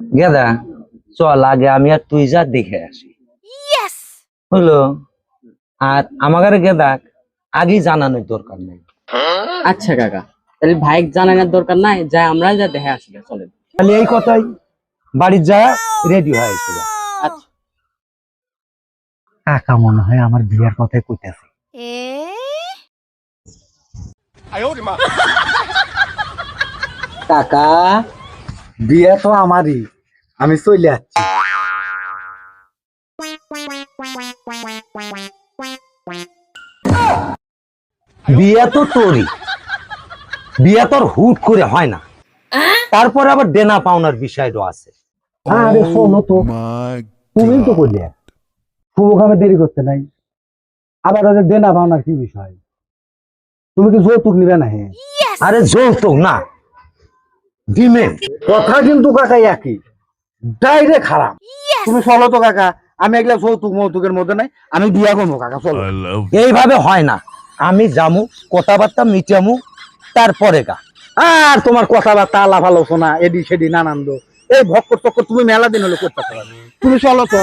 গেদা চল আগে আমি আর তুই যা দেখে আসি। হলো আর আমাদের গেদা আগেই জানানোর দরকার নেই। আচ্ছা কাকা তাহলে ভাই জানানোর দরকার নাই যা আমরা যা দেখে আসবে চলেন। তাহলে এই কথাই বাড়ির যা রেডি হয়ে আচ্ছা। কাকা মনে হয় আমার বিয়ের কথাই কইতেছে। কাকা বিয়ে তো আমারই। আমি চলে যাচ্ছি বিয়ে তো তোরই। বিয়ে তোর হুট করে হয় না। তারপর আবার দেনা পাওনার বিষয়টা আছে। আরে শোনো তো তুমি তো করলে শুভ কামে দেরি করতে নাই। আবার ওদের দেনা পাওনার কি বিষয়? তুমি কি যৌতুক নিবে না হে? আরে যৌতুক না। কথা কিন্তু কাকা একই ডাইরেক্ট খারাপ তুমি চলো তো কাকা আমি যৌতুক মৌতুকের মধ্যে নাই আমি বিয়া করব কাকা চলো। এইভাবে হয় না। আমি জামু কথাবার্তা মিটামু তারপরে গা। আর তোমার কথাবার্তা আলাপ আলোচনা এডি সেডি নানান্দ এই ভক্কর চক্কর তুমি মেলা দিন হলো করতে পারো তুমি চলো তো।